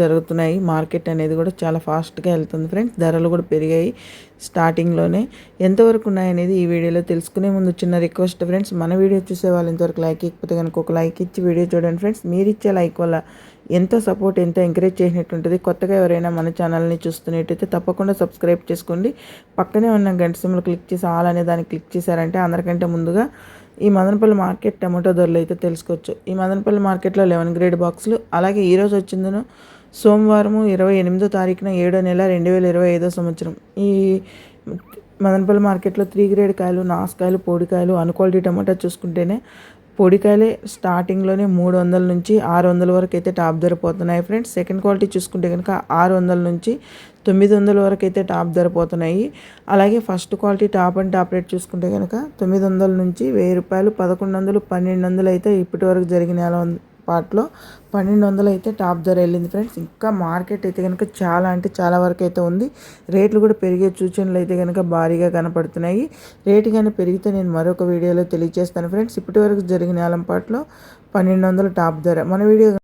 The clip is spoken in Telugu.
జరుగుతున్నాయి. మార్కెట్ అనేది కూడా చాలా ఫాస్ట్గా వెళ్తుంది ఫ్రెండ్స్. ధరలు కూడా పెరిగాయి స్టార్టింగ్లోనే. ఎంతవరకు ఉన్నాయనేది ఈ వీడియోలో తెలుసుకునే ముందు చిన్న రిక్వెస్ట్ ఫ్రెండ్స్. మన వీడియో చూసే వాళ్ళు ఇంతవరకు లైక్ ఇకపోతే కనుక ఒక లైక్ ఇచ్చి వీడియో చూడండి ఫ్రెండ్స్. మీరు ఇచ్చే లైక్ వల్ల ఎంతో సపోర్ట్ ఎంతో ఎంకరేజ్ చేసినట్టు ఉంటుంది కొత్తగా ఎవరైనా మన ఛానల్ని చూస్తున్నట్టయితే తప్పకుండా సబ్స్క్రైబ్ చేసుకోండి. పక్కనే ఉన్న గంట సిమ్లు క్లిక్ చేసి ఆల్ అనే దాన్ని క్లిక్ చేశారంటే అందరికంటే ముందుగా ఈ మదనపల్లి మార్కెట్ టమాటో ధరలు అయితే తెలుసుకోవచ్చు. ఈ మదనపల్లి మార్కెట్లో లెవెన్ గ్రేడ్ బాక్సులు. అలాగే ఈరోజు వచ్చిందను సోమవారము ఇరవై ఎనిమిదో తారీఖున ఏడో నెల రెండు వేల ఇరవై ఐదో సంవత్సరం. ఈ మదనపల్లి మార్కెట్లో త్రీ గ్రేడ్ కాయలు నాసుకాయలు పొడికాయలు అన్క్వాలిటీ టమాటా చూసుకుంటేనే పొడికాయలే స్టార్టింగ్లోనే మూడు వందల నుంచి ఆరు వందల వరకు అయితే టాప్ ధర పోతున్నాయి ఫ్రెండ్స్. సెకండ్ క్వాలిటీ చూసుకుంటే కనుక ఆరు వందల నుంచి తొమ్మిది వందల వరకు అయితే టాప్ ధర పోతున్నాయి. అలాగే first quality top and top rate చూసుకుంటే కనుక తొమ్మిది వందల నుంచి వెయ్యి రూపాయలు పదకొండు వందలు పన్నెండు వందలు అయితే ఇప్పటి వరకు జరిగిన పార్ట్లో పన్నెండు వందలు అయితే టాప్ ధర వెళ్ళింది ఫ్రెండ్స్. ఇంకా మార్కెట్ అయితే కనుక చాలా అంటే చాలా వరకు అయితే ఉంది. రేట్లు కూడా పెరిగే సూచనలు అయితే కనుక భారీగా కనపడుతున్నాయి. రేటు కానీ పెరిగితే నేను మరొక వీడియోలో తెలియజేస్తాను ఫ్రెండ్స్. ఇప్పటి వరకు జరిగిన పార్ట్లో పన్నెండు వందల టాప్ ధర. మన వీడియో